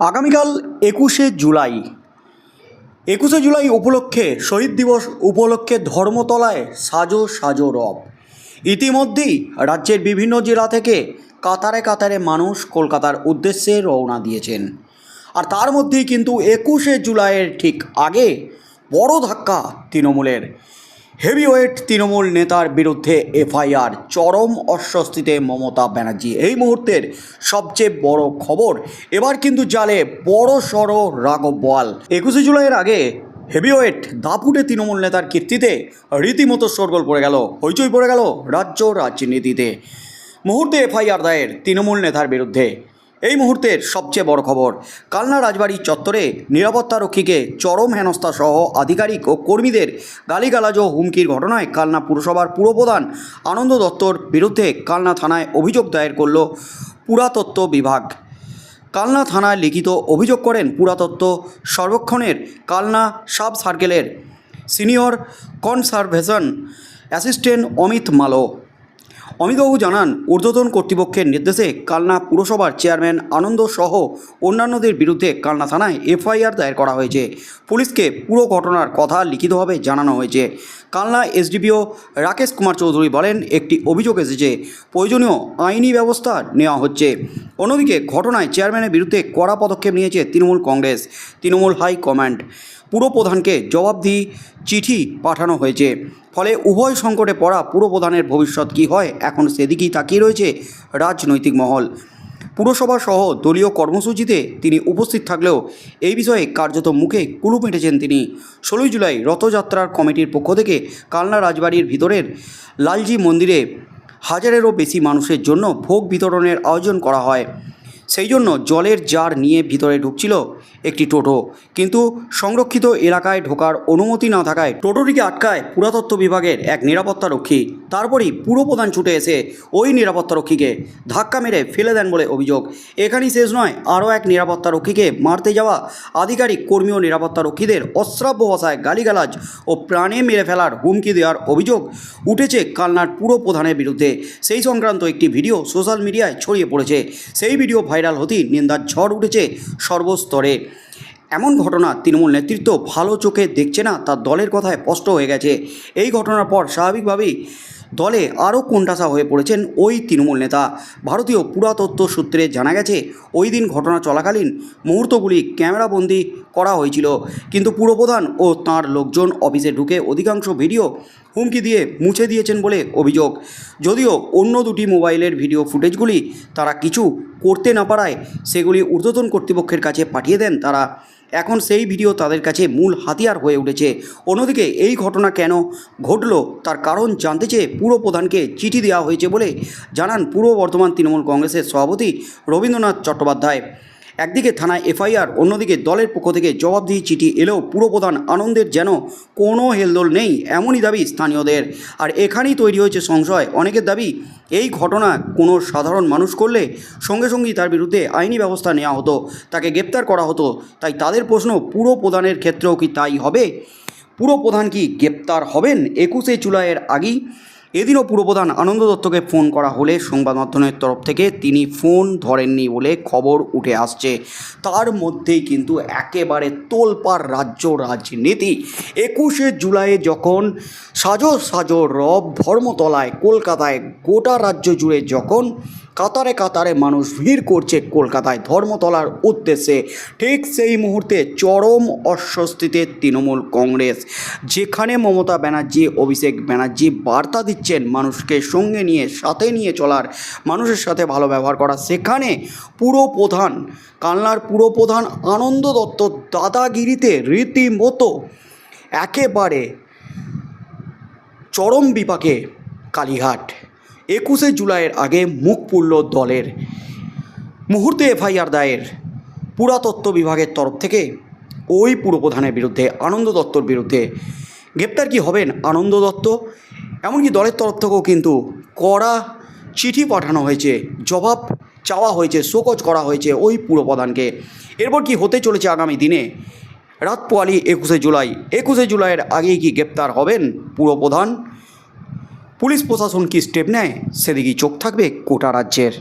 আগামীকাল একুশে জুলাই। একুশে জুলাই উপলক্ষে শহীদ দিবস উপলক্ষে ধর্মতলায় সাজো সাজো রব। ইতিমধ্যেই রাজ্যের বিভিন্ন জেলা থেকে কাতারে কাতারে মানুষ কলকাতার উদ্দেশ্যে রওনা দিয়েছেন। আর তার মধ্যেই কিন্তু একুশে জুলাইয়ের ঠিক আগে বড় ধাক্কা তৃণমূলের। হেভিওয়েট তৃণমূল নেতার বিরুদ্ধে এফআইআর, চরম অস্বস্তিতে মমতা ব্যানার্জি। এই মুহূর্তের সবচেয়ে বড় খবর, এবার কিন্তু জালে বড় সড় রাঘব বোয়াল। একুশে জুলাইয়ের আগে হেভিওয়েট দাপুটে তৃণমূল নেতার কীর্তিতে রীতিমতো শোরগোল পড়ে গেল, হইচই পড়ে গেল রাজ্য রাজনীতিতে। মুহূর্তে এফআইআর দায়ের তৃণমূল নেতার বিরুদ্ধে। এই মুহূর্তের সবচেয়ে বড় খবর, কালনা রাজবাড়ি চত্বরে নিরাপত্তারক্ষীকে চরম হেনস্থা সহ আধিকারিক ও কর্মীদের গালিগালাজ ও হুমকির ঘটনায় কালনা পুরসভার পুরপ্রধান আনন্দ দত্তর বিরুদ্ধে কালনা থানায় অভিযোগ দায়ের করল পুরাতত্ত্ব বিভাগ। কালনা থানায় লিখিত অভিযোগ করেন পুরাতত্ত্ব সর্বেক্ষণের কালনা সাব সার্কেলের senior conservation assistant Amit Malo. অমিতবাবু জানান, ঊর্ধ্বতন কর্তৃপক্ষের নির্দেশে কালনা পুরসভার চেয়ারম্যান আনন্দ সহ অন্যান্যদের বিরুদ্ধে কালনা থানায় এফআইআর দায়ের করা হয়েছে। পুলিশকে পুরো ঘটনার কথা লিখিতভাবে জানানো হয়েছে। কালনা এসডিপিও রাকেশ কুমার চৌধুরী বলেন, একটি অভিযোগ এসেছে, প্রয়োজনীয় আইনি ব্যবস্থা নেওয়া হচ্ছে। অন্যদিকে ঘটনায় চেয়ারম্যানের বিরুদ্ধে কড়া পদক্ষেপ নিয়েছে তৃণমূল কংগ্রেস, তৃণমূল হাই কমান্ড পুরপ্রধানকে জবাবদিহি চিঠি পাঠানো হয়েছে। ফলে উভয় সংকটে পড়া পুরপ্রধানের ভবিষ্যৎ কী হয়, এখন সেদিকেই তাকিয়ে রয়েছে রাজনৈতিক মহল। পুরসভা সহ দলীয় কর্মসূচিতে তিনি উপস্থিত থাকলেও এই বিষয়ে কার্যত মুখে কুলু মেটেছেন তিনি। ষোলোই জুলাই রথযাত্রার কমিটির পক্ষ থেকে কালনা রাজবাড়ির ভিতরের লালজি মন্দিরে হাজারেরও বেশি মানুষের জন্য ভোগ বিতরণের আয়োজন করা হয়। সেই জন্য জলের জার নিয়ে ভিতরে ঢুকছিল একটি টোটো। কিন্তু সংরক্ষিত এলাকায় ঢোকার অনুমতি না থাকায় টোটোটিকে আটকায় পুরাতত্ত্ব বিভাগের এক নিরাপত্তারক্ষী। তারপরই পুরপ্রধান ছুটে এসে ওই নিরাপত্তারক্ষীকে ধাক্কা মেরে ফেলে দেন বলে অভিযোগ। এখানেই শেষ নয়, আরও এক নিরাপত্তারক্ষীকে মারতে যাওয়া আধিকারিক, কর্মী ও নিরাপত্তারক্ষীদের অশ্রাব্য ভাষায় গালিগালাজ ও প্রাণে মেরে ফেলার হুমকি দেওয়ার অভিযোগ উঠেছে কালনার পুরপ্রধানের বিরুদ্ধে। সেই সংক্রান্ত একটি ভিডিও সোশ্যাল মিডিয়ায় ছড়িয়ে পড়েছে। সেই ভিডিও ভাইরাল হতেই নিন্দার ঝড় উঠেছে সর্বস্তরে। এমন ঘটনা তৃণমূল নেতৃত্ব ভালো চোখে দেখছে না তার দলের কথায় স্পষ্ট হয়ে গেছে। এই ঘটনার পর স্বাভাবিকভাবেই দলে আরও কোণঠাসা হয়ে পড়েছেন ওই তৃণমূল নেতা। ভারতীয় পুরাতত্ত্ব সূত্রে জানা গেছে, ওই দিন ঘটনা চলাকালীন মুহূর্তগুলি ক্যামেরাবন্দি করা হয়েছিল, কিন্তু পুরপ্রধান ও তার লোকজন অফিসে ঢুকে অধিকাংশ ভিডিও হুমকি দিয়ে মুছে দিয়েছেন বলে অভিযোগ। যদিও অন্য দুটি মোবাইলের ভিডিও ফুটেজগুলি তারা কিছু করতে না পারায় সেগুলি ঊর্ধ্বতন কর্তৃপক্ষের কাছে পাঠিয়ে দেন তারা। এখন সেই ভিডিও তাদের কাছে মূল হাতিয়ার হয়ে উঠেছে। অন্যদিকে এই ঘটনা কেন ঘটল তার কারণ জানতে চেয়ে পুরো প্রধানকে চিঠি দেওয়া হয়েছে বলে জানান পূর্ব বর্ধমান তৃণমূল কংগ্রেসের সভাপতি রবীন্দ্রনাথ চট্টোপাধ্যায়। একদিকে থানায় এফআইআর, অন্যদিকে দলের পক্ষ থেকে জবাবদিহি চিঠি এলেও পুরপ্রধান আনন্দের যেন কোনো হেলদোল নেই, এমনই দাবি স্থানীয়দের। আর এখানেই তৈরি হয়েছে সংশয়। অনেকের দাবি, এই ঘটনা কোনো সাধারণ মানুষ করলে সঙ্গে সঙ্গেই তার বিরুদ্ধে আইনি ব্যবস্থা নেওয়া হতো, তাকে গ্রেপ্তার করা হতো। তাই তাদের প্রশ্ন পুরো প্রধানের ক্ষেত্রেও কি তাই হবে? পুরো প্রধান কি গ্রেপ্তার হবেন? একুশে জুলাইয়ের আগেই এদিনও পূর্বপ্রধান আনন্দ দত্তকে ফোন করা হলে সংবাদ মাধ্যমের তরফ থেকে তিনি ফোন ধরেননি বলে খবর উঠে আসছে। তার মধ্যেই কিন্তু একেবারে তোলপাড় রাজ্য রাজনীতি। একুশে জুলাইয়ে যখন সাজো সাজো রব ধর্মতলায়, কলকাতায় গোটা রাজ্য জুড়ে যখন কাতারে কাতারে মানুষ ভিড় করছে কলকাতায় ধর্মতলার উদ্দেশ্যে। ঠিক সেই মুহূর্তে চরম অস্বস্তিতে তৃণমূল কংগ্রেস, যেখানে মমতা ব্যানার্জি, অভিষেক ব্যানার্জি বার্তা দিচ্ছেন মানুষকে সঙ্গে নিয়ে, সাথে নিয়ে চলার, মানুষের সাথে ভালো ব্যবহার করা। সেখানে পুরো প্রধান, কালনার পুরো প্রধান আনন্দ দত্ত দাদাগিরিতে রীতিমতো একেবারে চরম বিপাকে কালীঘাট। একুশে জুলাইয়ের আগে মুখ পুরল দলের। মুহূর্তে এফআইআর দায়ের। পুরাতত্ত্ব বিভাগের তরফ থেকে ওই পুরপ্রধানের বিরুদ্ধে আনন্দ দত্তর বিরুদ্ধে গ্রেপ্তার কি হবেন আনন্দ দত্ত? এমনকি দলের তরফ থেকেও কিন্তু কড়া চিঠি পাঠানো হয়েছে, জবাব চাওয়া হয়েছে, শোকজ করা হয়েছে ওই পুরপ্রধানকে। এরপর কি হতে চলেছে আগামী দিনে? রাত পোয়ালি একুশে জুলাই। একুশে জুলাইয়ের আগেই কি গ্রেপ্তার হবেন পুরপ্রধান? পুলিশ প্রশাসন কি স্টেপ নেয়? সেদিকেই চোখ থাকবে কোটা রাজ্যের।